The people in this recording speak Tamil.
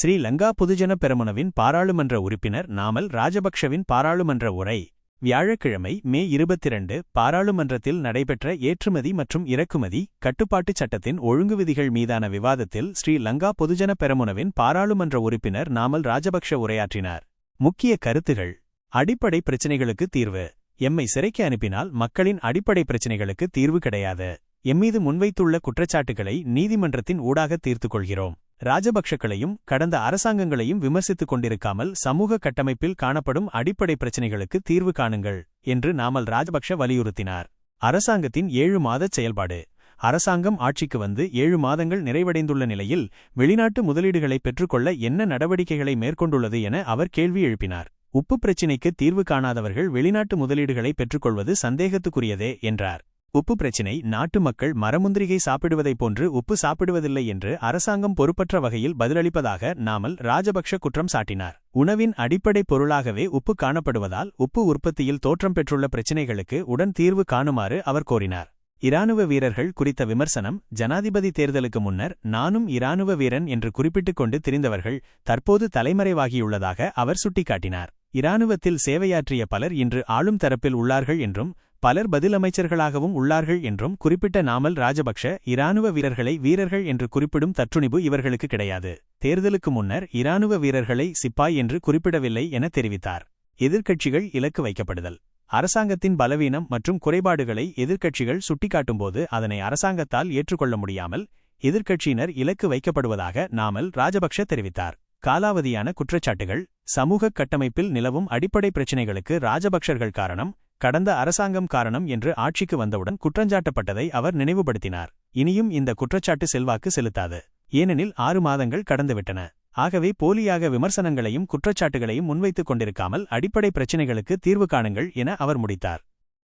ஸ்ரீ லங்கா பொதுஜன பெரமுனவின் பாராளுமன்ற உறுப்பினர் நாமல் ராஜபக்ஷவின் பாராளுமன்ற உரை வியாழக்கிழமை மே இருபத்திரண்டு பாராளுமன்றத்தில் நடைபெற்ற ஏற்றுமதி மற்றும் இறக்குமதி கட்டுப்பாட்டுச் சட்டத்தின் ஒழுங்கு விதிகள் மீதான விவாதத்தில் ஸ்ரீ லங்கா பொதுஜன பெரமுனவின் பாராளுமன்ற உறுப்பினர் நாமல் ராஜபக்ஷ உரையாற்றினார். முக்கிய கருத்துகள். அடிப்படை பிரச்சினைகளுக்கு தீர்வு. எம்மை சிறைக்கு அனுப்பினால் மக்களின் அடிப்படை பிரச்சினைகளுக்கு தீர்வு கிடையாது. எம்மீது முன்வைத்துள்ள குற்றச்சாட்டுகளை நீதிமன்றத்தின் ஊடாக தீர்த்துக் கொள்கிறோம். ராஜபக்ஷக்களையும் கடந்த அரசாங்கங்களையும் விமர்சித்துக் கொண்டிருக்காமல் சமூக கட்டமைப்பில் காணப்படும் அடிப்படை பிரச்சினைகளுக்கு தீர்வு காணுங்கள் என்று நாமல் ராஜபக்ஷ வலியுறுத்தினார். அரசாங்கத்தின் ஏழு மாதச் செயல்பாடு. அரசாங்கம் ஆட்சிக்கு வந்து ஏழு மாதங்கள் நிறைவடைந்துள்ள நிலையில் வெளிநாட்டு முதலீடுகளை பெற்றுக்கொள்ள என்ன நடவடிக்கைகளை மேற்கொண்டுள்ளது என அவர் கேள்வி எழுப்பினார். உப்பு பிரச்சினைக்கு தீர்வு காணாதவர்கள் வெளிநாட்டு முதலீடுகளை பெற்றுக்கொள்வது சந்தேகத்துக்குரியதே என்றார். உப்பு பிரச்சினை. நாட்டு மக்கள் மரமுந்திரிகை சாப்பிடுவதைப் போன்று உப்பு சாப்பிடுவதில்லை என்று அரசாங்கம் பொறுப்பற்ற வகையில் பதிலளிப்பதாக நாமல் ராஜபக்ஷ குற்றம் சாட்டினார். உணவின் அடிப்படை பொருளாகவே உப்பு காணப்படுவதால் உப்பு உற்பத்தியில் தோற்றம் பெற்றுள்ள பிரச்சினைகளுக்கு உடன் தீர்வு காணுமாறு அவர் கோரினார். இராணுவ வீரர்கள் குறித்த விமர்சனம் ஜனாதிபதி தேர்தலுக்கு முன்னர் நானும் இராணுவ வீரன் என்று குறிப்பிட்டுக் கொண்டு திரிந்தவர்கள் தற்போது தலைமறைவாகியுள்ளதாக அவர் சுட்டிக்காட்டினார். இராணுவத்தில் சேவையாற்றிய பலர் இன்று ஆளும் தரப்பில் உள்ளார்கள் என்றும் பலர் பதிலமைச்சர்களாகவும் உள்ளார்கள் என்றும் குறிப்பிட்ட நாமல் ராஜபக்ஷ இராணுவ வீரர்களை வீரர்கள் என்று குறிப்பிடும் தற்றுணிபு இவர்களுக்கு கிடையாது. தேர்தலுக்கு முன்னர் இராணுவ வீரர்களை சிப்பாய் என்று குறிப்பிடவில்லை என தெரிவித்தார். எதிர்க்கட்சிகள் இலக்கு வைக்கப்படுதல். அரசாங்கத்தின் பலவீனம் மற்றும் குறைபாடுகளை எதிர்க்கட்சிகள் சுட்டிக்காட்டும்போது அதனை அரசாங்கத்தால் ஏற்றுக்கொள்ள முடியாமல் எதிர்க்கட்சியினர் இலக்கு வைக்கப்படுவதாக நாமல் ராஜபக்ஷ தெரிவித்தார். காலாவதியான குற்றச்சாட்டுகள் சமூக கட்டமைப்பில் நிலவும் அடிப்படை பிரச்சினைகளுக்கு ராஜபக்ஷர்கள் காரணம் கடந்த அரசாங்கம் காரணம் என்று ஆட்சிக்கு வந்தவுடன் குற்றஞ்சாட்டப்பட்டதை அவர் நினைவுபடுத்தினார். இனியும் இந்த குற்றச்சாட்டு செல்வாக்கு செலுத்தாது. ஏனெனில் ஆறு மாதங்கள் கடந்துவிட்டன. ஆகவே போலியாக விமர்சனங்களையும் குற்றச்சாட்டுகளையும் முன்வைத்துக் கொண்டிருக்காமல் அடிப்படை பிரச்சினைகளுக்கு தீர்வு காணுங்கள் என அவர் முடித்தார்.